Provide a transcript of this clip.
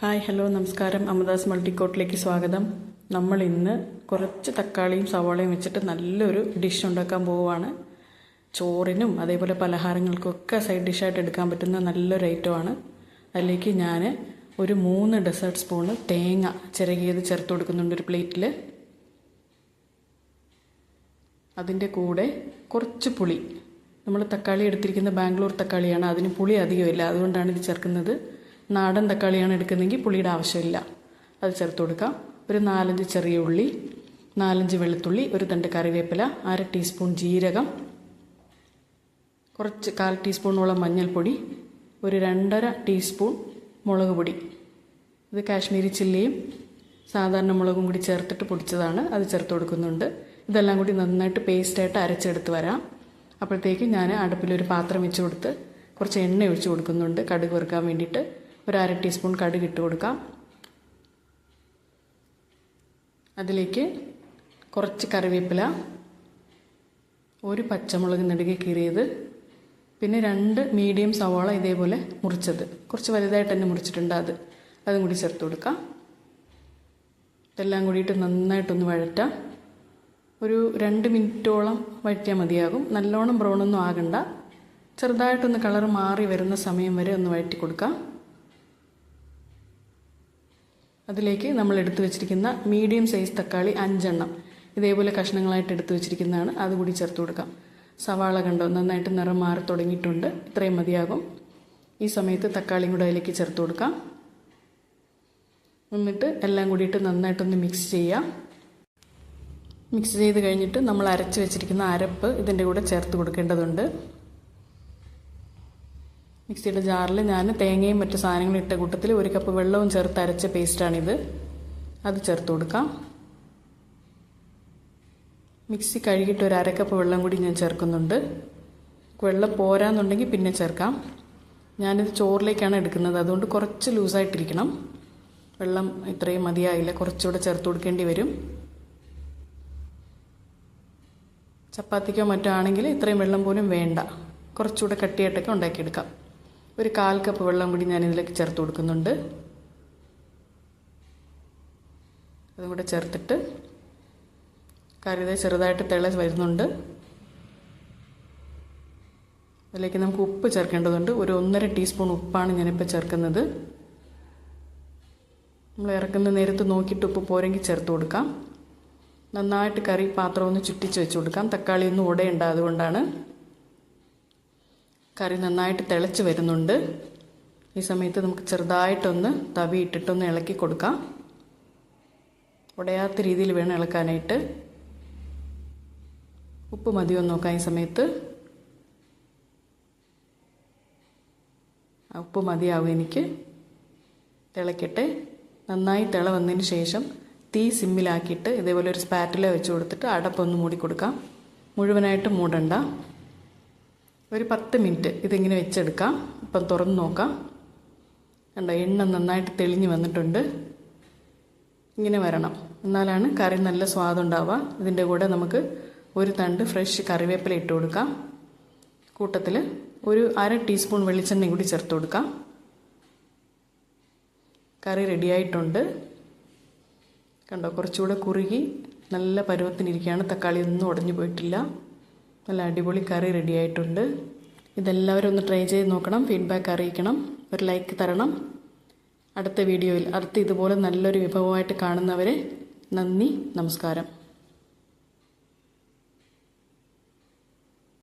Hi hello നമസ്കാരം. അമദാസ് മൾട്ടിക്കോട്ടിലേക്ക് സ്വാഗതം. നമ്മൾ ഇന്ന് കുറച്ച് തക്കാളിയും സവാളയും വെച്ചിട്ട് നല്ലൊരു ഡിഷ് ഉണ്ടാക്കാൻ പോവുകയാണ്. ചോറിനും അതേപോലെ പലഹാരങ്ങൾക്കൊക്കെ സൈഡ് ഡിഷായിട്ട് എടുക്കാൻ പറ്റുന്ന നല്ലൊരു ഐറ്റമാണ് അതിലേക്ക് ഞാൻ ഒരു മൂന്ന് ഡെസേർട്ട് സ്പൂണ് തേങ്ങ ചിരകിയത് ചേർത്ത് കൊടുക്കുന്നുണ്ട് ഒരു പ്ലേറ്റിൽ അതിന്റെ കൂടെ കുറച്ച് പുളി. നമ്മൾ തക്കാളി എടുത്തിരിക്കുന്ന ബാംഗ്ലൂർ തക്കാളിയാണ്. അതിന് പുളി അധികമില്ല. അതുകൊണ്ടാണ് ഇത് ചേർക്കുന്നത്. നാടൻ തക്കാളിയാണ് എടുക്കുന്നതെങ്കിൽ പുളിയുടെ ആവശ്യമില്ല. അത് ചേർത്ത് കൊടുക്കാം. ഒരു നാലഞ്ച് ചെറിയ ഉള്ളി നാലഞ്ച് വെളുത്തുള്ളി ഒരു തണ്ട് കറിവേപ്പില അര ടീസ്പൂൺ ജീരകം കുറച്ച് കാൽ ടീസ്പൂണോളം മഞ്ഞൾപ്പൊടി ഒരു രണ്ടര ടീസ്പൂൺ മുളക് പൊടി. ഇത് കാശ്മീരി ചില്ലിയും സാധാരണ മുളകും കൂടി ചേർത്തിട്ട് പൊടിച്ചതാണ്. അത് ചേർത്ത് കൊടുക്കുന്നുണ്ട്. ഇതെല്ലാം കൂടി നന്നായിട്ട് പേസ്റ്റായിട്ട് അരച്ചെടുത്ത് വരാം. അപ്പോഴത്തേക്ക് ഞാൻ അടുപ്പിലൊരു പാത്രം വെച്ച് കൊടുത്ത് കുറച്ച് എണ്ണ ഒഴിച്ച് കൊടുക്കുന്നുണ്ട്. കടുക് വറുക്കാൻ വേണ്ടിയിട്ട്. ഒരു അര ടീസ്പൂൺ കടുക് ഇട്ട് കൊടുക്കാം. അതിലേക്ക് കുറച്ച് കറിവേപ്പില ഒരു പച്ചമുളക് നെടുകെ കീറിയത് പിന്നെ രണ്ട് മീഡിയം സവാള ഇതേപോലെ മുറിച്ചത്. കുറച്ച് വലുതായിട്ട് തന്നെ മുറിച്ചിട്ടുണ്ട് അത്. അതും കൂടി ചേർത്ത് കൊടുക്കാം. ഇതെല്ലാം കൂടിയിട്ട് നന്നായിട്ടൊന്ന് വഴറ്റാം. ഒരു രണ്ട് മിനിറ്റോളം വഴറ്റിയാൽ മതിയാകും. നല്ലോണം ബ്രൗണൊന്നും ആകണ്ട. ചെറുതായിട്ടൊന്ന് കളർ മാറി വരുന്ന സമയം വരെ ഒന്ന് വഴറ്റി കൊടുക്കാം. അതിലേക്ക് നമ്മൾ എടുത്തു വെച്ചിരിക്കുന്ന മീഡിയം സൈസ് തക്കാളി അഞ്ചെണ്ണം. ഇതേപോലെ കഷ്ണങ്ങളായിട്ട് എടുത്തു വെച്ചിരിക്കുന്നതാണ്. അതുകൂടി ചേർത്ത് കൊടുക്കാം. സവാള കണ്ടോ? നന്നായിട്ട് നിറം മാറി തുടങ്ങിയിട്ടുണ്ട്. ഇത്രയും മതിയാകും. ഈ സമയത്ത് തക്കാളിയും കൂടെ അതിലേക്ക് ചേർത്ത് കൊടുക്കാം. എന്നിട്ട് എല്ലാം കൂടിയിട്ട് നന്നായിട്ടൊന്ന് മിക്സ് ചെയ്യാം. മിക്സ് ചെയ്ത് കഴിഞ്ഞിട്ട് നമ്മൾ അരച്ച് വെച്ചിരിക്കുന്ന അരപ്പ് ഇതിന്റെ കൂടെ ചേർത്ത് കൊടുക്കേണ്ടതുണ്ട്. മിക്സിയുടെ ജാറിൽ ഞാൻ തേങ്ങയും മറ്റു സാധനങ്ങളും ഇട്ട കൂട്ടത്തിൽ ഒരു കപ്പ് വെള്ളവും ചേർത്ത് അരച്ച പേസ്റ്റാണിത്. അത് ചേർത്ത് കൊടുക്കാം. മിക്സി കഴുകിയിട്ട് ഒരു അരക്കപ്പ് വെള്ളം കൂടി ഞാൻ ചേർക്കുന്നുണ്ട്. വെള്ളം പോരാന്നുണ്ടെങ്കിൽ പിന്നെ ചേർക്കാം. ഞാനിത് ചോറിലേക്കാണ് എടുക്കുന്നത്. അതുകൊണ്ട് കുറച്ച് ലൂസായിട്ടിരിക്കണം. വെള്ളം ഇത്രയും മതിയായില്ല. കുറച്ചുകൂടെ ചേർത്ത് കൊടുക്കേണ്ടി വരും. ചപ്പാത്തിക്കോ മറ്റോ ആണെങ്കിൽ ഇത്രയും വെള്ളം പോലും വേണ്ട. കുറച്ചുകൂടെ കട്ടിയായിട്ടൊക്കെ ഉണ്ടാക്കിയെടുക്കാം. ഒരു കാൽ കപ്പ് വെള്ളം കൂടി ഞാൻ ഇതിലേക്ക് ചേർത്ത് കൊടുക്കുന്നുണ്ട്. അതും കൂടെ ചേർത്തിട്ട് കറിത ചെറുതായിട്ട് തിള വരുന്നുണ്ട്. അതിലേക്ക് നമുക്ക് ഉപ്പ് ചേർക്കേണ്ടതുണ്ട്. ഒരു ഒന്നര ടീസ്പൂൺ ഉപ്പാണ് ഞാനിപ്പോൾ ചേർക്കുന്നത്. നമ്മൾ ഇറക്കുന്ന നേരത്ത് നോക്കിയിട്ട് ഉപ്പ് പോരെങ്കിൽ ചേർത്ത് കൊടുക്കാം. നന്നായിട്ട് കറി പാത്രം ഒന്ന് ചുറ്റിച്ച് വെച്ച് കൊടുക്കാം. തക്കാളി ഒന്നും ഉടയുണ്ട് അതുകൊണ്ടാണ്. കറി നന്നായിട്ട് തിളച്ച് വരുന്നുണ്ട്. ഈ സമയത്ത് നമുക്ക് ചെറുതായിട്ടൊന്ന് തവി ഇട്ടിട്ടൊന്ന് ഇളക്കി കൊടുക്കാം. ഉടയാത്ത രീതിയിൽ വേണം ഇളക്കാനായിട്ട്. ഉപ്പ് മതിയോ നോക്കാം ഈ സമയത്ത്. ഉപ്പ് മതിയാവും എനിക്ക്. തിളക്കട്ടെ. നന്നായി തിള വന്നതിന് ശേഷം തീ സിമ്മിലാക്കിയിട്ട് ഇതേപോലെ ഒരു സ്പാറ്റില വെച്ച് കൊടുത്തിട്ട് അടപ്പൊന്ന് മൂടി കൊടുക്കാം. മുഴുവനായിട്ട് മൂടണ്ട. ഒരു പത്ത് മിനിറ്റ് ഇതിങ്ങനെ വെച്ചെടുക്കാം. ഇപ്പം തുറന്ന് നോക്കാം. കണ്ടോ എണ്ണ നന്നായിട്ട് തെളിഞ്ഞ് വന്നിട്ടുണ്ട്. ഇങ്ങനെ വരണം. എന്നാലാണ് കറി നല്ല സ്വാദുണ്ടാവുക ഇതിന്റെ കൂടെ നമുക്ക് ഒരു തണ്ട് ഫ്രഷ് കറിവേപ്പില ഇട്ട് കൊടുക്കാം. കൂട്ടത്തിൽ ഒരു അര ടീസ്പൂൺ വെളിച്ചെണ്ണ കൂടി ചേർത്ത് കൊടുക്കാം. കറി റെഡിയായിട്ടുണ്ട് കണ്ടോ കുറച്ചുകൂടെ കുറുകി നല്ല പരുവത്തിനിരിക്കുകയാണ്. തക്കാളി ഒന്നും ഉടഞ്ഞു പോയിട്ടില്ല. നല്ല അടിപൊളി കറി റെഡി ആയിട്ടുണ്ട്. ഇതെല്ലാവരും ഒന്ന് ട്രൈ ചെയ്ത് നോക്കണം ഫീഡ്ബാക്ക് അറിയിക്കണം ഒരു ലൈക്ക് തരണം. അടുത്ത വീഡിയോയിൽ അടുത്ത ഇതുപോലെ നല്ലൊരു വിഭവമായിട്ട് കാണുന്നവരെ നന്ദി നമസ്കാരം.